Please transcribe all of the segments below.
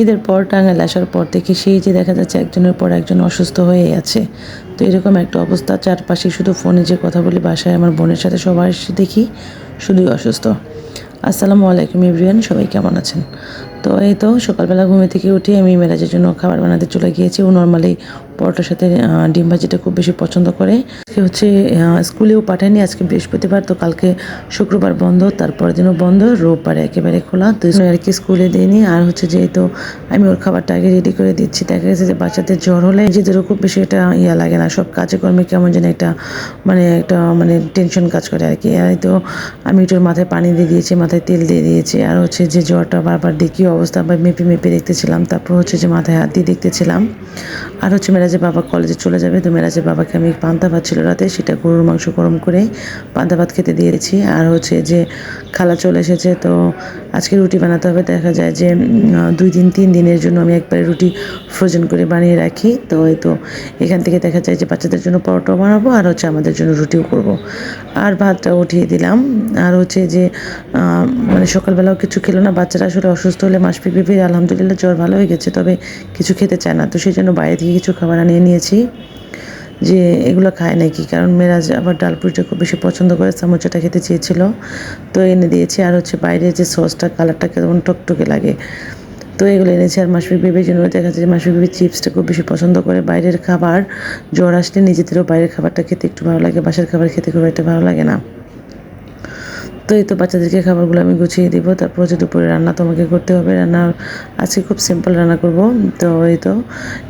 ঈদের পর টাঙ্গাইল আসার পর থেকে সেই যে দেখা যাচ্ছে একজনের পর একজন অসুস্থ হয়ে আছে। তো এরকম একটা অবস্থা, চারপাশে শুধু ফোনে যে কথা বলি, বাসায় আমার বোনের সাথে সবার দেখি শুধুই অসুস্থ। আসসালামু আলাইকুম ইব্রিয়ান সবাই কেমন আছেন? তো এই তো সকালবেলা ঘুমে থেকে উঠে আমি মেরাজের জন্য খাবার বানাতে চলে গিয়েছি। ও নর্মালি পরোটার সাথে ডিম ভাজিটা খুব বেশি পছন্দ করে। আজকে হচ্ছে স্কুলেও পাঠায়নি, আজকে বৃহস্পতিবার, তো কালকে শুক্রবার বন্ধ তারপরের দিনও বন্ধ, রোববার একেবারে খোলা। তো আর কি স্কুলে দিইনি আর হচ্ছে যেহেতু আমি ওর খাবারটা আগে রেডি করে দিচ্ছি, দেখা গেছে যে বাচ্চাদের জ্বর হলে নিজেদেরও খুব বেশি একটা ইয়া লাগে না, সব কাজে কর্মে কেমন যেন একটা মানে একটা মানে টেনশন কাজ করে আর কি। আর তো আমি একটু মাথায় পানি দিয়ে দিয়েছি, মাথায় তেল দিয়ে দিয়েছি, আর হচ্ছে যে জ্বরটা বারবার দেখি অবস্থা, আবার মেপে মেপে দেখতেছিলাম। তারপর হচ্ছে যে মাথায় হাত দিয়ে দেখতেছিলাম। আর হচ্ছে মেরাজের বাবা কলেজে চলে যাবে, তো মেরাজের বাবাকে আমি পান্তা ভাত ছিল রাতে, সেটা গরুর মাংস গরম করে পান্তা ভাত খেতে দিয়েছি। আর হচ্ছে যে খালা চলে এসেছে, তো আজকে রুটি বানাতে হবে। দেখা যায় যে দুই দিন, তিন দিনের জন্য আমি একবারে রুটি ফ্রোজেন করে বানিয়ে রাখি। তো এই তো এখান থেকে দেখা যায় যে বাচ্চাদের জন্য পরোটাও বানাবো, আর হচ্ছে আমাদের জন্য রুটিও করব। আর ভাতটা উঠিয়ে দিলাম। আর হচ্ছে যে মানে সকালবেলাও কিছু খেলো না, বাচ্চারা আসলে অসুস্থ হলে মাসপি বিপির আলহামদুলিল্লাহ জ্বর ভালো হয়ে গেছে, তবে কিছু খেতে চায় না। তো সেই জন্য বাইরে থেকে কিছু খাবার আনিয়ে নিয়েছি, যে এগুলো খায় নাকি। কারণ মেরাজ আবার ডাল পুরিটা খুব বেশি পছন্দ করে, সামোচাটা খেতে চেয়েছিল। তো এনে দিয়েছি, আর হচ্ছে বাইরে যে সসটা, কালারটা কেমন টকটকে লাগে। তো এগুলো এনেছি, আর মাসফি বেবির জন্য দেখা যাচ্ছে যে মাসফি বেবি চিপসটা খুব বেশি পছন্দ করে। বাইরের খাবার, জ্বর আসলে নিজেদেরও বাইরের খাবারটা খেতে একটু ভালো লাগে, বাসার খাবার খেতে খুব একটা ভালো লাগে না। তো এই তো বাচ্চাদেরকে খাবারগুলো আমি গুছিয়ে দিব। তারপর হচ্ছে দুপুরে রান্না তোমাকে করতে হবে। রান্না আজকে খুব সিম্পল রান্না করব। তো এই তো,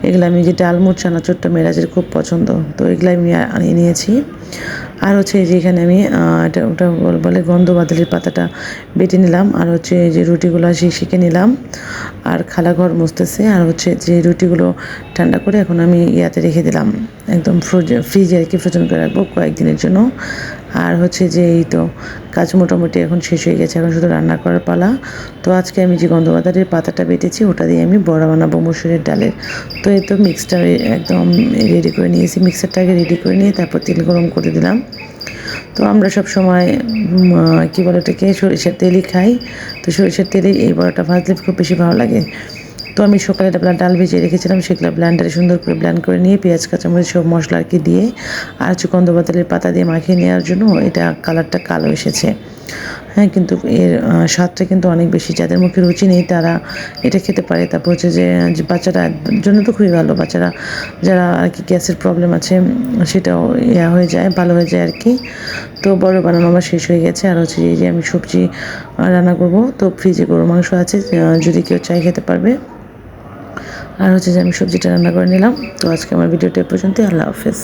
এগুলো আমি যে ডালমুট চানাচুরটা মেরাজের খুব পছন্দ। তো এগুলো আমি আনিয়ে নিয়েছি। আর হচ্ছে এই যে এখানে আমি এটা, ওটা বল- গন্ধ বাদলির পাতাটা বেটে নিলাম। আর হচ্ছে এই যে রুটিগুলো শিখে নিলাম। আর খালা ঘর মুছতেছে। আর হচ্ছে যে রুটিগুলো ঠান্ডা করে এখন আমি ইয়াতে রেখে দিলাম। একদম ফ্রোজে, ফ্রিজে আর কি ফ্রোজেন করে রাখব কয়েকদিনের জন্য। আর হচ্ছে যে এই তো কাজ মোটামুটি এখন শেষ হয়ে গেছে, এখন শুধু রান্না করার পালা। তো আজকে আমি যে গন্ধবাদারের পাতাটা বেটেছি, ওটা দিয়ে আমি বড়া বানাবো মসুরের ডালের। তো এই তো মিক্সটা একদম রেডি করে নিয়েছি। মিক্সারটাকে রেডি করে নিয়ে তারপর তেল গরম করে দিলাম। তো আমরা সব সময় কী বলে ওটাকে সরিষার তেলই খাই। তো সরিষার তেলে এই বড়াটা ভাজলে খুব বেশি ভালো লাগে। তো আমি সকালে ডাল ভেজে রেখেছিলাম সেগুলো ব্ল্যান্ডারে সুন্দর করে ব্ল্যান্ড করে নিয়ে পেঁয়াজ, কাঁচামরিচ সব মশলা আর কি দিয়ে আর হচ্ছে কন্দবাতালের পাতা দিয়ে মাখিয়ে নেওয়ার জন্য এটা কালারটা কালো এসেছে। হ্যাঁ কিন্তু এর স্বাদটা কিন্তু অনেক বেশি। যাদের মুখে রুচি নেই তারা এটা খেতে পারে। তারপর হচ্ছে যে যে বাচ্চারা জন্য তো খুবই ভালো। বাচ্চারা যারা আর কি গ্যাসের প্রবলেম আছে, সেটাও ইয়া হয়ে যায়, ভালো হয়ে যায় আর কি। তো বড় বানানো আমার শেষ হয়ে গেছে। আর হচ্ছে এই যে আমি সবজি রান্না করব, তো ফ্রিজে গরু মাংস আছে। যদি কেউ চাই খেতে পারবে। আর হচ্ছে যে আমি সবজিটা রান্না করে নিলাম। তো আজকে আমার ভিডিওটা এ পর্যন্তই। আল্লাহ হাফেজ।